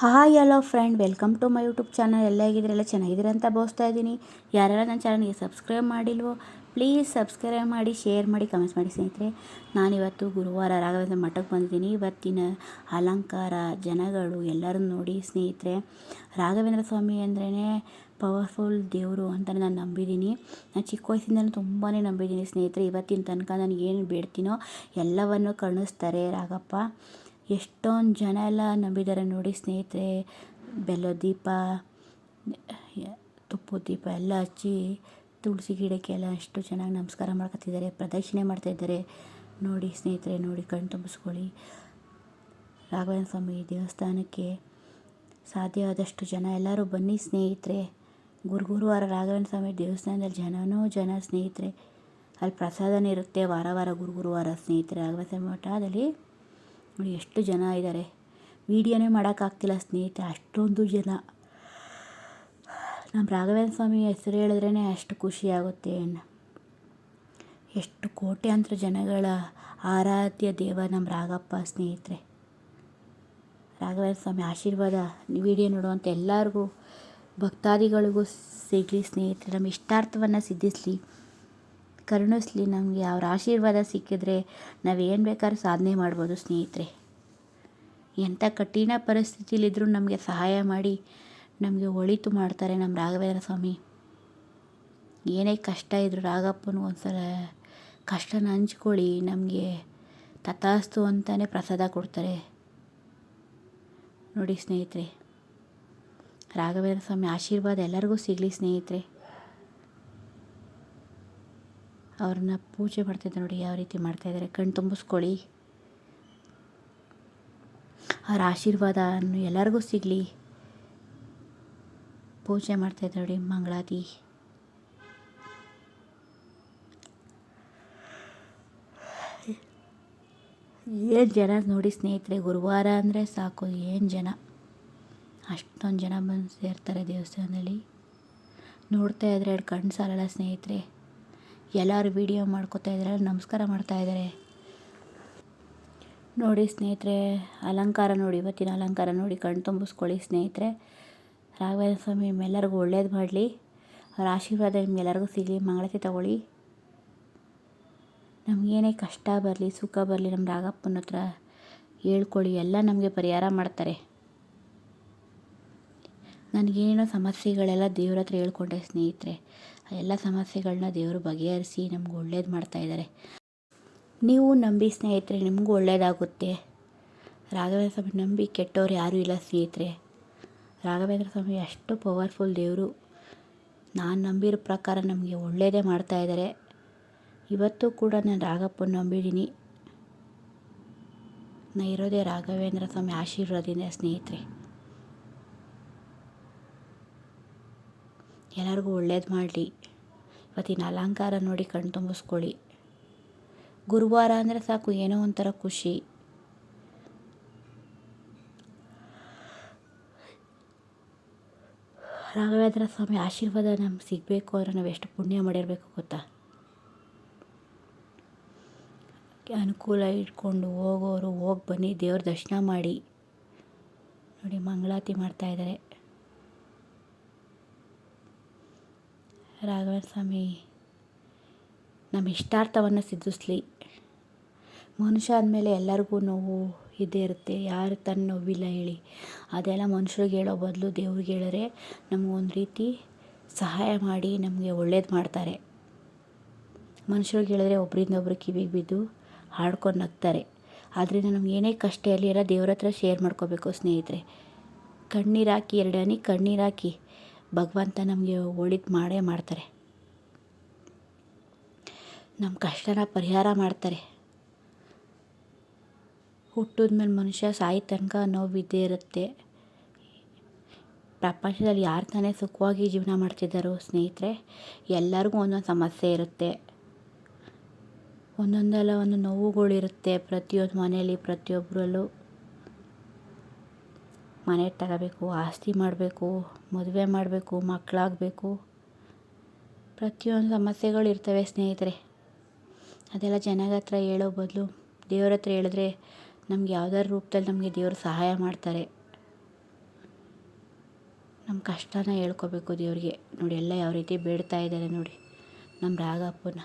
Hi, hello friend welcome to my YouTube channel ಎಲ್ಲ ಹೇಗಿದ್ರೆ ಎಲ್ಲ ಚೆನ್ನಾಗಿದ್ದೀರ ಅಂತ ಬೋಸ್ತಾ ಇದ್ದೀನಿ. ಯಾರೆಲ್ಲ ನನ್ನ ಚಾನಲ್ಗೆ ಸಬ್ಸ್ಕ್ರೈಬ್ ಮಾಡಿಲ್ವೋ ಪ್ಲೀಸ್ ಸಬ್ಸ್ಕ್ರೈಬ್ ಮಾಡಿ ಶೇರ್ ಮಾಡಿ ಕಮೆಂಟ್ಸ್ ಮಾಡಿ ಸ್ನೇಹಿತರೆ. ನಾನಿವತ್ತು ಗುರುವಾರ ರಾಘವೇಂದ್ರ ಮಠಕ್ಕೆ ಬಂದಿದ್ದೀನಿ. ಇವತ್ತಿನ ಅಲಂಕಾರ, ಜನಗಳು ಎಲ್ಲರನ್ನು ನೋಡಿ ಸ್ನೇಹಿತರೆ, ರಾಘವೇಂದ್ರ ಸ್ವಾಮಿ ಅಂದ್ರೇ ಪವರ್ಫುಲ್ ದೇವರು ಅಂತ ನಾನು ನಂಬಿದ್ದೀನಿ. ನಾನು ಚಿಕ್ಕ ವಯಸ್ಸಿಂದಲೂ ತುಂಬಾ ನಂಬಿದ್ದೀನಿ ಸ್ನೇಹಿತರೆ. ಇವತ್ತಿನ ತನಕ ನಾನು ಏನು ಬೇಡ್ತೀನೋ ಎಲ್ಲವನ್ನು ಕರುಣಿಸ್ತಾರೆ ರಾಘಪ್ಪ. ಎಷ್ಟೊಂದು ಜನ ಎಲ್ಲ ನಂಬಿದ್ದಾರೆ ನೋಡಿ ಸ್ನೇಹಿತರೆ. ಬೆಲ್ಲದ ದೀಪ ತುಪ್ಪದ ದೀಪ ಎಲ್ಲ ಹಚ್ಚಿ ತುಳಸಿ ಗಿಡಕ್ಕೆಲ್ಲ ಅಷ್ಟು ಚೆನ್ನಾಗಿ ನಮಸ್ಕಾರ ಮಾಡ್ಕೊತಿದ್ದಾರೆ ಪ್ರದಕ್ಷಿಣೆ ಮಾಡ್ತಾಯಿದ್ದಾರೆ ನೋಡಿ ಸ್ನೇಹಿತರೆ, ನೋಡಿ ಕಣ್ಣು ತುಂಬಿಸ್ಕೊಳ್ಳಿ. ರಾಘವೇಂದ್ರ ಸ್ವಾಮಿ ದೇವಸ್ಥಾನಕ್ಕೆ ಸಾಧ್ಯವಾದಷ್ಟು ಜನ ಎಲ್ಲರೂ ಬನ್ನಿ ಸ್ನೇಹಿತರೆ. ಗುರು ಗುರುವಾರ ರಾಘವೇಂದ್ರ ಸ್ವಾಮಿ ದೇವಸ್ಥಾನದಲ್ಲಿ ಜನನೂ ಜನ ಸ್ನೇಹಿತರೆ. ಅಲ್ಲಿ ಪ್ರಸಾದನೇ ಇರುತ್ತೆ ವಾರ ವಾರ ಗುರು ಗುರುವಾರ ಸ್ನೇಹಿತರೆ ರಾಘವೇಂದ್ರ ಸ್ವಾಮಿ ಮಠದಲ್ಲಿ. ನೋಡಿ ಎಷ್ಟು ಜನ ಇದ್ದಾರೆ. ವೀಡಿಯೋನೇ ಮಾಡೋಕ್ಕಾಗ್ತಿಲ್ಲ ಸ್ನೇಹಿತರೆ, ಅಷ್ಟೊಂದು ಜನ. ನಮ್ಮ ರಾಘವೇಂದ್ರ ಸ್ವಾಮಿ ಹೆಸರು ಹೇಳಿದ್ರೇ ಅಷ್ಟು ಖುಷಿ ಆಗುತ್ತೆ ಎಷ್ಟು ಕೋಟ್ಯಾಂತರ ಜನಗಳ ಆರಾಧ್ಯ ದೇವ ನಮ್ಮ ರಾಘಪ್ಪ ಸ್ನೇಹಿತರೆ. ರಾಘವೇಂದ್ರ ಸ್ವಾಮಿ ಆಶೀರ್ವಾದ ವಿಡಿಯೋ ನೋಡುವಂಥ ಎಲ್ಲರಿಗೂ, ಭಕ್ತಾದಿಗಳಿಗೂ ಸಿಗಲಿ ಸ್ನೇಹಿತರೆ. ನಮ್ಮ ಇಷ್ಟಾರ್ಥವನ್ನು ಸಿದ್ಧಿಸಲಿ. ಕರುಣಿಸ್ಲಿ, ನಮಗೆ ಅವ್ರ ಆಶೀರ್ವಾದ ಸಿಕ್ಕಿದ್ರೆ ಏನು ಬೇಕಾದ್ರೂ ಸಾಧನೆ ಮಾಡ್ಬೋದು ಸ್ನೇಹಿತರೆ. ಎಂಥ ಕಠಿಣ ಪರಿಸ್ಥಿತಿಲಿದ್ದರೂ ನಮಗೆ ಸಹಾಯ ಮಾಡಿ, ನಮಗೆ ಒಳಿತು ಮಾಡ್ತಾರೆ ನಮ್ಮ ರಾಘವೇಂದ್ರ ಸ್ವಾಮಿ. ಏನೇ ಕಷ್ಟ ಇದ್ದರೂ ರಾಘಪ್ಪನಿಗೆ ಒಂದು ಸಲ ಕಷ್ಟನ ಹಂಚ್ಕೊಳ್ಳಿ, ನಮಗೆ ತಥಾಸ್ತು ಅಂತಲೇ ಪ್ರಸಾದ ಕೊಡ್ತಾರೆ. ನೋಡಿ ಸ್ನೇಹಿತರೆ, ರಾಘವೇಂದ್ರ ಸ್ವಾಮಿ ಆಶೀರ್ವಾದ ಎಲ್ಲರಿಗೂ ಸಿಗಲಿ ಸ್ನೇಹಿತರೆ. ಅವ್ರನ್ನ ಪೂಜೆ ಮಾಡ್ತಿದ್ದೆ ನೋಡಿ ಯಾವ ರೀತಿ ಮಾಡ್ತಾಯಿದ್ದಾರೆ ಕಣ್ಣು ತುಂಬಿಸ್ಕೊಳ್ಳಿ. ಅವರ ಆಶೀರ್ವಾದ ಎಲ್ಲರಿಗೂ ಸಿಗಲಿ. ಪೂಜೆ ಮಾಡ್ತಾಯಿದ್ದಾರೆ ನೋಡಿ ಮಂಗಳಾದಿ ಏನು ಜನ ನೋಡಿ ಸ್ನೇಹಿತರೆ, ಗುರುವಾರ ಅಂದರೆ ಸಾಕು, ಏನು ಜನ? ಅಷ್ಟೊಂದು ಜನ ಬಂದು ಸೇರ್ತಾರೆ ದೇವಸ್ಥಾನದಲ್ಲಿ. ನೋಡ್ತಾ ಇದ್ರೆ ಎರಡು ಕಣ್ಣು ಸಾಲಲ್ಲ ಸ್ನೇಹಿತರೆ. ಎಲ್ಲರೂ ವೀಡಿಯೋ ಮಾಡ್ಕೋತಾ ಇದ್ದಾರೆ ನಮಸ್ಕಾರ ಮಾಡ್ತಾ ಇದ್ದಾರೆ. ನೋಡಿ ಸ್ನೇಹಿತರೆ, ಅಲಂಕಾರ ನೋಡಿ, ಇವತ್ತಿನ ಅಲಂಕಾರ ನೋಡಿ ಕಣ್ಣು ತುಂಬಿಸ್ಕೊಳ್ಳಿ ಸ್ನೇಹಿತರೆ. ರಾಘವೇಂದ್ರ ಸ್ವಾಮಿ, ನಿಮ್ಮೆಲ್ಲರಿಗೂ ಒಳ್ಳೇದು ಮಾಡಲಿ. ಅವ್ರ ಆಶೀರ್ವಾದ ನಿಮ್ಗೆಲ್ಲರಿಗೂ ಸಿಗಲಿ. ಮಂಗಳತೆ ತಗೊಳ್ಳಿ. ನಮಗೇನೇ ಕಷ್ಟ ಬರಲಿ, ಸುಖ ಬರಲಿ ನಮ್ಮ ರಾಘಪ್ಪನ ಹತ್ರ ಹೇಳ್ಕೊಳ್ಳಿ. ಎಲ್ಲ ನಮಗೆ ಪರಿಹಾರ ಮಾಡ್ತಾರೆ. ನನಗೇನೋ ಸಮಸ್ಯೆಗಳೆಲ್ಲ ದೇವ್ರ ಹತ್ರ ಹೇಳ್ಕೊಂಡೆ ಸ್ನೇಹಿತರೆ. ಎಲ್ಲ ಸಮಸ್ಯೆಗಳನ್ನ ದೇವರು ಬಗೆಹರಿಸಿ ನಮ್ಗೆ ಒಳ್ಳೇದು ಮಾಡ್ತಾಯಿದ್ದಾರೆ ನೀವು ನಂಬಿ ಸ್ನೇಹಿತರೆ ನಿಮಗೂ ಒಳ್ಳೆಯದಾಗುತ್ತೆ ರಾಘವೇಂದ್ರ ಸ್ವಾಮಿ ನಂಬಿ ಕೆಟ್ಟವ್ರು ಯಾರೂ ಇಲ್ಲ ಸ್ನೇಹಿತರೆ. ರಾಘವೇಂದ್ರ ಸ್ವಾಮಿ ಅಷ್ಟು ಪವರ್ಫುಲ್ ದೇವರು. ನಾನು ನಂಬಿರೋ ಪ್ರಕಾರ ನಮಗೆ ಒಳ್ಳೆಯದೇ ಮಾಡ್ತಾಯಿದ್ದಾರೆ ಇವತ್ತು ಕೂಡ ನಾನು ರಾಘಪ್ಪನ ನಂಬಿದ್ದೀನಿ. ನಾನು ಇರೋದೇ ರಾಘವೇಂದ್ರ ಸ್ವಾಮಿ ಆಶೀರ್ವಾದದಿಂದ ಸ್ನೇಹಿತರೆ. ಎಲ್ಲರಿಗೂ ಒಳ್ಳೇದು ಮಾಡಲಿ. ಇವತ್ತಿನ ಅಲಂಕಾರ ನೋಡಿ ಕಣ್ತುಂಬಿಸ್ಕೊಳ್ಳಿ ಗುರುವಾರ ಅಂದರೆ ಸಾಕು, ಏನೋ ಒಂಥರ ಖುಷಿ. ರಾಘವೇಂದ್ರ ಸ್ವಾಮಿ ಆಶೀರ್ವಾದ ನಮ್ಗೆ ಸಿಗಬೇಕು ಅಂದರೆ ನಾವು ಎಷ್ಟು ಪುಣ್ಯ ಮಾಡಿರಬೇಕು ಗೊತ್ತಾ? ಅನುಕೂಲ ಇಟ್ಕೊಂಡು ಹೋಗೋರು ಹೋಗಿ ಬನ್ನಿ, ದೇವ್ರ ದರ್ಶನ ಮಾಡಿ. ನೋಡಿ ಮಂಗಳಾತಿ ಮಾಡ್ತಾಯಿದ್ದಾರೆ ರಾಘವೇಂದ್ರ ಸ್ವಾಮಿ ನಮ್ಮ ಇಷ್ಟಾರ್ಥವನ್ನು ಸಿದ್ಧಿಸ್ಲಿ. ಮನುಷ್ಯ ಆದಮೇಲೆ ಎಲ್ಲರಿಗೂ ನೋವು ಇದ್ದೇ ಇರುತ್ತೆ. ಯಾರು ತನ್ನ ನೋವಿಲ್ಲ ಹೇಳಿ. ಅದೆಲ್ಲ ಮನುಷ್ಯರಿಗೆ ಹೇಳೋ ಬದಲು ದೇವ್ರಿಗೆ ಹೇಳಿದ್ರೆ ನಮಗೊಂದು ರೀತಿ ಸಹಾಯ ಮಾಡಿ ನಮಗೆ ಒಳ್ಳೇದು ಮಾಡ್ತಾರೆ. ಮನುಷ್ಯರಿಗೆ ಹೇಳಿದ್ರೆ ಒಬ್ಬರಿಂದ ಒಬ್ಬರು ಕಿವಿಗೆ ಬಿದ್ದು ಹಾಡ್ಕೊಂಡು ನಗ್ತಾರೆ. ಆದ್ದರಿಂದ ನಮ್ಗೆ ಏನೇ ಕಷ್ಟ ಇರಲಿ ದೇವ್ರ ಹತ್ರ ಶೇರ್ ಮಾಡ್ಕೋಬೇಕು ಸ್ನೇಹಿತರೆ. ಕಣ್ಣೀರಾಕಿ ಕಣ್ಣೀರು ಹಾಕಿ. ಭಗವಂತ ನಮಗೆ ಒಳಿತು ಮಾಡೇ ಮಾಡ್ತಾರೆ. ನಮ್ಮ ಕಷ್ಟನ ಪರಿಹಾರ ಮಾಡ್ತಾರೆ. ಹುಟ್ಟಿದ ಮೇಲೆ ಮನುಷ್ಯ ಸಾಯಿ ತನಕ ನೋವಿದ್ದೇ ಇರುತ್ತೆ. ಪ್ರಪಂಚದಲ್ಲಿ ಯಾರು ತಾನೇ ಸುಖವಾಗಿ ಜೀವನ ಮಾಡ್ತಿದ್ದಾರೋ ಸ್ನೇಹಿತರೆ, ಎಲ್ಲರಿಗೂ ಒಂದೊಂದು ಸಮಸ್ಯೆ ಇರುತ್ತೆ. ಒಂದೊಂದಲ್ಲ ಒಂದು ನೋವುಗಳಿರುತ್ತೆ ಪ್ರತಿಯೊಂದು ಮನೆಯಲ್ಲಿ ಪ್ರತಿಯೊಬ್ಬರಲ್ಲೂ ಮನೆ ತಗೋಬೇಕು ಆಸ್ತಿ ಮಾಡಬೇಕು, ಮದುವೆ ಮಾಡಬೇಕು, ಮಕ್ಕಳಾಗಬೇಕು. ಪ್ರತಿಯೊಂದು ಸಮಸ್ಯೆಗಳು ಇರ್ತವೆ ಸ್ನೇಹಿತರೆ. ಅದೆಲ್ಲ ಜನಗಳ ಹತ್ರ ಹೇಳೋ ಬದಲು ದೇವ್ರ ಹತ್ರ ಹೇಳಿದ್ರೆ ನಮ್ಗೆ ಯಾವ್ದಾದ್ರು ರೂಪದಲ್ಲಿ ನಮಗೆ ದೇವರು ಸಹಾಯ ಮಾಡ್ತಾರೆ. ನಮ್ಮ ಕಷ್ಟನ ಹೇಳ್ಕೊಬೇಕು ದೇವರಿಗೆ. ನೋಡಿ, ಎಲ್ಲ ಯಾವ ರೀತಿ ಬೇಡ್ತಾ ಇದ್ದಾರೆ ನೋಡಿ ನಮ್ಮ ರಾಘಪ್ಪನ.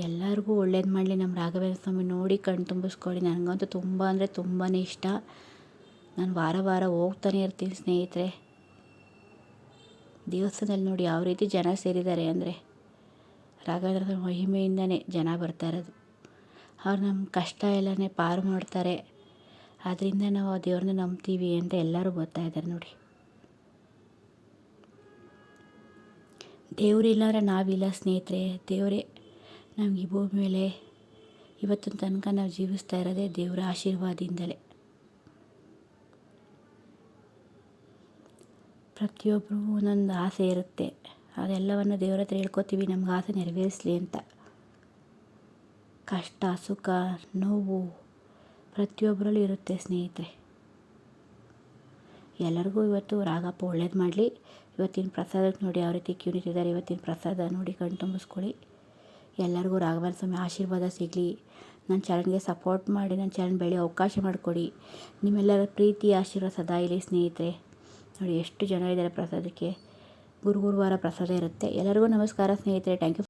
ಎಲ್ಲರಿಗೂ ಒಳ್ಳೇದು ಮಾಡಲಿ ನಮ್ಮ ರಾಘವೇಂದ್ರ ಸ್ವಾಮಿ ನೋಡಿ ಕಣ್ಣು ತುಂಬಿಸ್ಕೊಳ್ಳಿ. ನನಗಂತೂ ತುಂಬ ಅಂದರೆ ತುಂಬಾ ಇಷ್ಟ. ನಾನು ವಾರ ವಾರ ಹೋಗ್ತಾನೆ ಇರ್ತೀನಿ ಸ್ನೇಹಿತರೆ. ದೇವಸ್ಥಾನದಲ್ಲಿ ನೋಡಿ ಯಾವ ರೀತಿ ಜನ ಸೇರಿದ್ದಾರೆ ಅಂದರೆ ರಾಘವೇಂದ್ರ ಸ್ವಾಮಿ ಮಹಿಮೆಯಿಂದನೇ ಜನ ಬರ್ತಾ ಇರೋದು. ಅವ್ರು ನಮ್ಮ ಕಷ್ಟ ಎಲ್ಲನೇ ಪಾರು ಮಾಡ್ತಾರೆ. ಆದ್ದರಿಂದ ನಾವು ಆ ದೇವ್ರನ್ನ ನಂಬ್ತೀವಿ ಅಂತ ಎಲ್ಲರೂ ಬರ್ತಾ ಇದ್ದಾರೆ ನೋಡಿ. ದೇವರಿಲ್ಲಾಂದ್ರೆ ನಾವಿಲ್ಲ ಸ್ನೇಹಿತರೆ. ದೇವರೇ ನಮ್ಗೆ ಈ ಭೂಮಿ ಮೇಲೆ ಇವತ್ತಿನ ತನಕ ನಾವು ಜೀವಿಸ್ತಾ ಇರೋದೇ ದೇವರ ಆಶೀರ್ವಾದದಿಂದಲೇ. ಪ್ರತಿಯೊಬ್ಬರಿಗೂ ಒಂದೊಂದು ಆಸೆ ಇರುತ್ತೆ. ಅದೆಲ್ಲವನ್ನು ದೇವ್ರ ಹತ್ರ ಹೇಳ್ಕೊತೀವಿ, ನಮ್ಗೆ ಆಸೆ ನೆರವೇರಿಸಲಿ ಅಂತ. ಕಷ್ಟ, ಸುಖ, ನೋವು ಪ್ರತಿಯೊಬ್ಬರಲ್ಲೂ ಇರುತ್ತೆ ಸ್ನೇಹಿತರೆ. ಎಲ್ಲರಿಗೂ ಇವತ್ತು ರಾಗಪ್ಪ ಒಳ್ಳೇದು ಮಾಡಲಿ. ಇವತ್ತಿನ ಪ್ರಸಾದಕ್ಕೆ ನೋಡಿ ಯಾವ ರೀತಿ ಕ್ಯೂ ನಿಂತಿದ್ದಾರೆ. ಇವತ್ತಿನ ಪ್ರಸಾದ ನೋಡಿ ಕಣ್ ತುಂಬಿಸ್ಕೊಳ್ಳಿ. ಎಲ್ಲರಿಗೂ ರಾಘವೇಂದ್ರ ಸ್ವಾಮಿ ಆಶೀರ್ವಾದ ಸಿಗಲಿ. ನನ್ನ ಚಾನಲ್ಗೆ ಸಪೋರ್ಟ್ ಮಾಡಿ, ನನ್ನ ಚಾನಲ್ ಬೆಳೆಯೋ ಅವಕಾಶ ಮಾಡಿಕೊಡಿ. ನಿಮ್ಮೆಲ್ಲರ ಪ್ರೀತಿ, ಆಶೀರ್ವಾದ ಸದಾ ಇರಲಿ ಸ್ನೇಹಿತರೆ. ನೋಡಿ, ಎಷ್ಟು ಜನ ಇದ್ದಾರೆ ಪ್ರಸಾದಕ್ಕೆ. ಗುರು ಗುರುವಾರ ಪ್ರಸಾದ ಇರುತ್ತೆ. ಎಲ್ಲರಿಗೂ ನಮಸ್ಕಾರ ಸ್ನೇಹಿತರೆ. Thank you